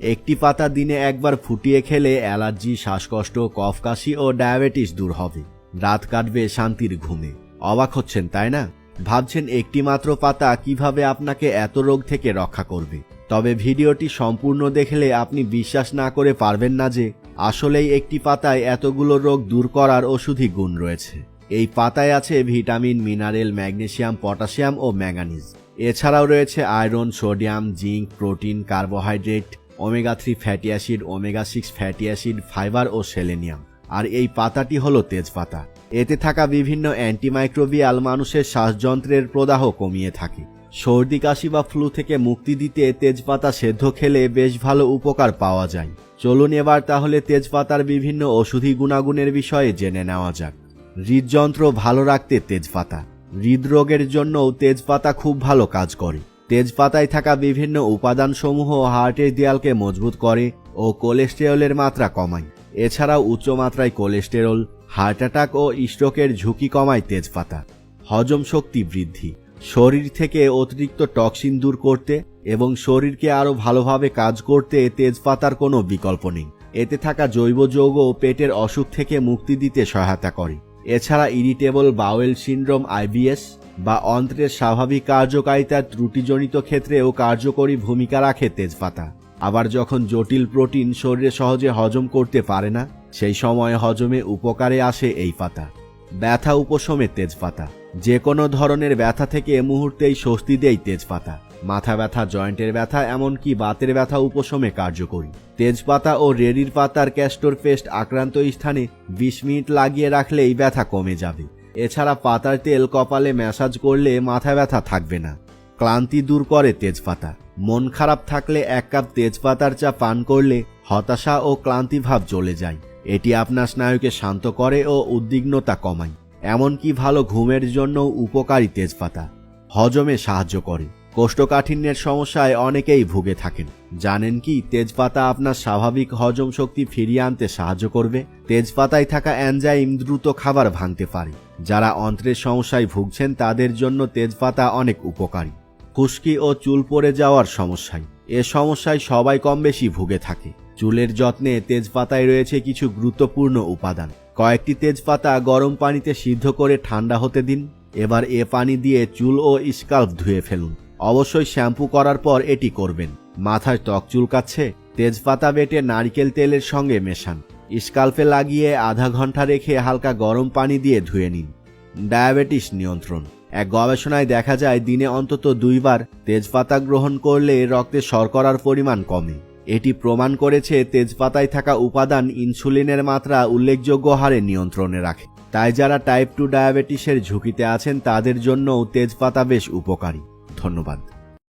একটি পাতা দিনে একবার ফুটিয়ে খেলে অ্যালার্জি, শ্বাসকষ্ট, কফ, কাশি ও ডায়াবেটিস দূর হবে। রাত কাটবে শান্তির ঘুমে। অবাক হচ্ছেন, তাই না? ভাবছেন একটি মাত্র পাতা কীভাবে আপনাকে এত রোগ থেকে রক্ষা করবে। তবে ভিডিওটি সম্পূর্ণ দেখলে আপনি বিশ্বাস না করে পারবেন না যে আসলেই একটি পাতায় এতগুলো রোগ দূর করার ওষুধি গুণ রয়েছে। এই পাতায় আছে ভিটামিন, মিনারেল, ম্যাগনেসিয়াম, পটাশিয়াম ও ম্যাঙ্গানিজ। এছাড়াও রয়েছে iron, sodium, zinc, protein, carbohydrate omega three fatty acid, omega six fatty acid, fibre ও সেলেনিয়াম। আর এই পাতাটি হলো তেজপাতা। এতে থাকা বিভিন্ন অ্যান্টিমাইক্রোবিয়াল মানুষের শ্বাসযন্ত্রের প্রদাহ কমিয়ে থাকে। সর্দি, কাশি বা ফ্লু থেকে মুক্তি দিতে তেজপাতা সেদ্ধ খেলে বেশ ভালো উপকার পাওয়া যায়। চলুন এবার তাহলে তেজপাতার বিভিন্ন ওষুধি গুণাগুণের বিষয়ে জেনে নেওয়া যাক। হৃদযন্ত্র ভালো রাখতে তেজপাতা। হৃদরোগের জন্যও তেজপাতা খুব ভালো কাজ করে। তেজপাতায় থাকা বিভিন্ন উপাদানসমূহ হার্টের দেয়ালকে মজবুত করে ও কোলেস্টেরলের মাত্রা কমায়। এছাড়াও উচ্চমাত্রায় কোলেস্টেরল, হার্ট অ্যাটাক ও স্ট্রোকের ঝুঁকি কমায় তেজপাতা। হজম শক্তি বৃদ্ধি। শরীর থেকে অতিরিক্ত টক্সিন দূর করতে এবং শরীরকে আরও ভালোভাবে কাজ করতে তেজপাতার কোনো বিকল্প নেই। এতে থাকা জৈব যৌগ পেটের অসুখ থেকে মুক্তি দিতে সহায়তা করে। এছাড়া ইরিটেবল বাওয়েল সিন্ড্রোম আইবিএস বা অন্ত্রের স্বাভাবিক কার্যকারিতার ত্রুটিজনিত ক্ষেত্রেও কার্যকরী ভূমিকা রাখে তেজপাতা। আবার যখন জটিল প্রোটিন শরীরে সহজে হজম করতে পারে না, সেই সময় হজমে উপকারে আসে এই পাতা। ব্যথা উপশমে তেজপাতা। যে কোনো ধরনের ব্যথা থেকে এ মুহূর্তেই স্বস্তি দেয় তেজপাতা। মাথা ব্যথা, জয়েন্টের ব্যথা, এমনকি বাতের ব্যথা উপশমে কার্যকরী। তেজপাতা ও রেডির পাতার ক্যাস্টর পেস্ট আক্রান্ত স্থানে বিশ মিনিট লাগিয়ে রাখলেই ব্যথা কমে যাবে। এছাড়া পাতার তেল কপালে ম্যাসাজ করলে মাথা ব্যথা থাকবে না। ক্লান্তি দূর করে তেজপাতা। মন খারাপ থাকলে এক কাপ তেজপাতার চা পান করলে হতাশা ও ক্লান্তি ভাব চলে যায়। এটি আপনার স্নায়ুকে শান্ত করে ও উদ্বিগ্নতা কমায়। এমনকি ভালো ঘুমের জন্য উপকারী তেজপাতা। হজমে সাহায্য করে। কোষ্ঠকাঠিন্যের সমস্যায় অনেকেই ভুগে থাকেন। জানেন কি, তেজপাতা আপনার স্বাভাবিক হজম শক্তি ফিরিয়ে আনতে সাহায্য করবে? তেজপাতায় থাকা অ্যানজাইম দ্রুত খাবার ভাঙতে পারে। যারা অন্ত্রের সমস্যায় ভুগছেন, তাদের জন্য তেজপাতা অনেক উপকারী। খুশকি ও চুল পড়ে যাওয়ার সমস্যায়। এ সমস্যায় সবাই কম বেশি ভুগে থাকে। চুলের যত্নে তেজপাতায় রয়েছে কিছু গুরুত্বপূর্ণ উপাদান। কয়েকটি তেজপাতা গরম পানিতে সিদ্ধ করে ঠান্ডা হতে দিন। এবার এ পানি দিয়ে চুল ও স্কাল্প ধুয়ে ফেলুন। অবশ্যই শ্যাম্পু করার পর এটি করবেন। মাথায় ত্বক চুলকাচ্ছে, তেজপাতা বেটে নারকেল তেলের সঙ্গে মেশান। স্কাল্পে লাগিয়ে আধা ঘণ্টা রেখে হালকা গরম পানি দিয়ে ধুয়ে নিন। ডায়াবেটিস নিয়ন্ত্রণ। এক গবেষণায় দেখা যায়, দিনে অন্তত দুইবার তেজপাতা গ্রহণ করলে রক্তে শর্করার পরিমাণ কমে। এটি প্রমাণ করেছে, তেজপাতায় থাকা উপাদান ইনসুলিনের মাত্রা উল্লেখযোগ্য হারে নিয়ন্ত্রণে রাখে। তাই যারা টাইপ টু ডায়াবেটিসের ঝুঁকিতে আছেন, তাদের জন্যও তেজপাতা বেশ উপকারী। ধন্যবাদ।